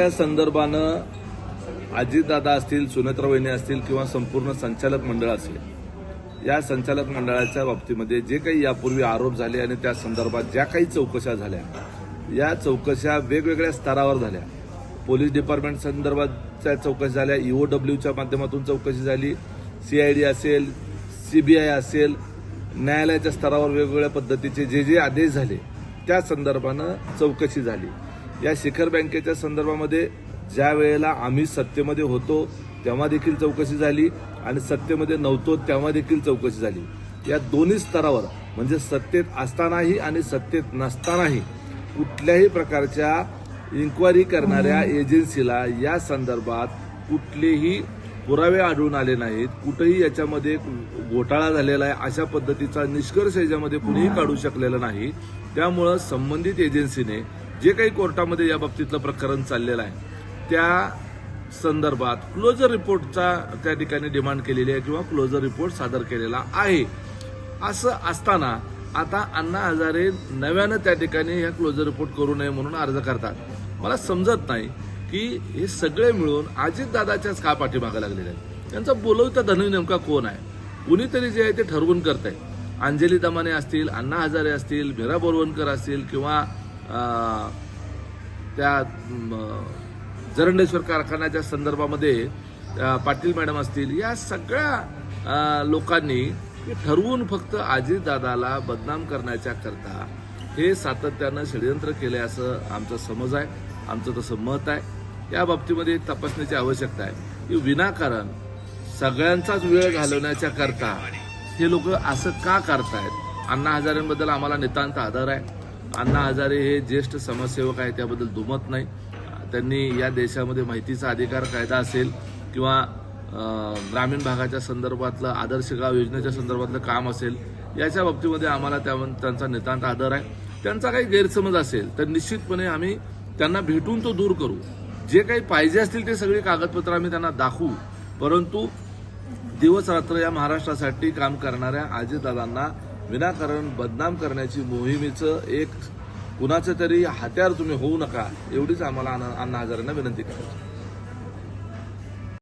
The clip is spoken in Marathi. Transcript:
त्या संदर्भानं अजितदादा असतील सुनेत्रा वहिनी असतील किंवा संपूर्ण संचालक मंडळ असेल या संचालक मंडळाच्या बाबतीमध्ये जे काही यापूर्वी आरोप झाले आणि त्या संदर्भात ज्या काही चौकशा झाल्या या चौकशा वेगवेगळ्या स्तरावर झाल्या. पोलीस डिपार्टमेंट संदर्भातच्या चौकशी झाल्या ईओडब्ल्यूच्या माध्यमातून चौकशी झाली सीआयडी असेल सीबीआय असेल न्यायालयाच्या स्तरावर वेगवेगळ्या पद्धतीचे जे जे आदेश झाले त्या संदर्भानं चौकशी झाली. या शिखर बँकेच्या संदर्भामध्ये ज्या वेळेला आम्ही सत्तेमध्ये होतो तेव्हा देखील चौकशी झाली आणि सत्तेमध्ये नव्हतो तेव्हा देखील चौकशी झाली. या दोन्ही स्तरावर म्हणजे सत्तेत असतानाही आणि सत्तेत नसतानाही कुठल्याही प्रकारच्या इन्क्वायरी करणाऱ्या एजन्सीला या संदर्भात कुठलेही पुरावे आढळून आले नाहीत. कुठेही याच्यामध्ये घोटाळा झालेला आहे अशा पद्धतीचा निष्कर्ष याच्यामध्ये कुणीही काढू शकलेलं नाही. त्यामुळं संबंधित एजन्सीने जे काही कोर्टामध्ये या बाबतीतलं प्रकरण चाललेलं आहे त्या संदर्भात क्लोजर रिपोर्टचा त्या ठिकाणी डिमांड केलेली आहे किंवा क्लोजर रिपोर्ट सादर केलेला आहे. असं असताना आता अण्णा हजारे नव्यानं त्या ठिकाणी ह्या क्लोजर रिपोर्ट करू नये म्हणून अर्ज करतात. मला समजत नाही की हे सगळे मिळून अजितदादाच्याच का पाठीमागं लागलेले आहेत? त्यांचा बोलवता धनी नेमका कोण आहे? कुणीतरी जे आहे ते ठरवून करत आहे अंजली दमाने असतील अण्णा हजारे असतील मीरा बोरवणकर असतील किंवा त्या जरंडेश्वर कारखान्याच्या संदर्भामध्ये पाटील मॅडम असतील या सगळ्या लोकांनी ठरवून फक्त आजीदादाला बदनाम करण्याच्या करता हे सातत्यानं षडयंत्र केलंय असं आमचा समज आहे आमचं तसं मत आहे. या बाबतीमध्ये तपासण्याची आवश्यकता आहे की विनाकारण सगळ्यांचाच वेळ घालवण्याच्या करता हे लोक असं का करतायत? अण्णा हजारेंबद्दल आम्हाला नितांत आदर आहे. अण्णा हजारे हे ज्येष्ठ समाजसेवक आहे त्याबद्दल दुमत नाही. त्यांनी या देशामध्ये माहितीचा अधिकार कायदा असेल किंवा ग्रामीण भागाच्या संदर्भातलं आदर्श गाव योजनेच्या संदर्भातलं काम असेल याच्या बाबतीमध्ये आम्हाला त्या त्यांचा नितांत आदर आहे. त्यांचा काही गैरसमज असेल तर निश्चितपणे आम्ही त्यांना भेटून तो दूर करू. जे काही पाहिजे असतील ते सगळी कागदपत्र आम्ही त्यांना दाखवू. परंतु दिवस रात्र या महाराष्ट्रासाठी काम करणाऱ्या आजीदादांना विनाकारण बदनाम करण्याची मोहिमेचं एक कुणाचं तरी हत्यार तुम्ही होऊ नका एवढीच आम्हाला अण्णा अण्णा हजारांना विनंती करायची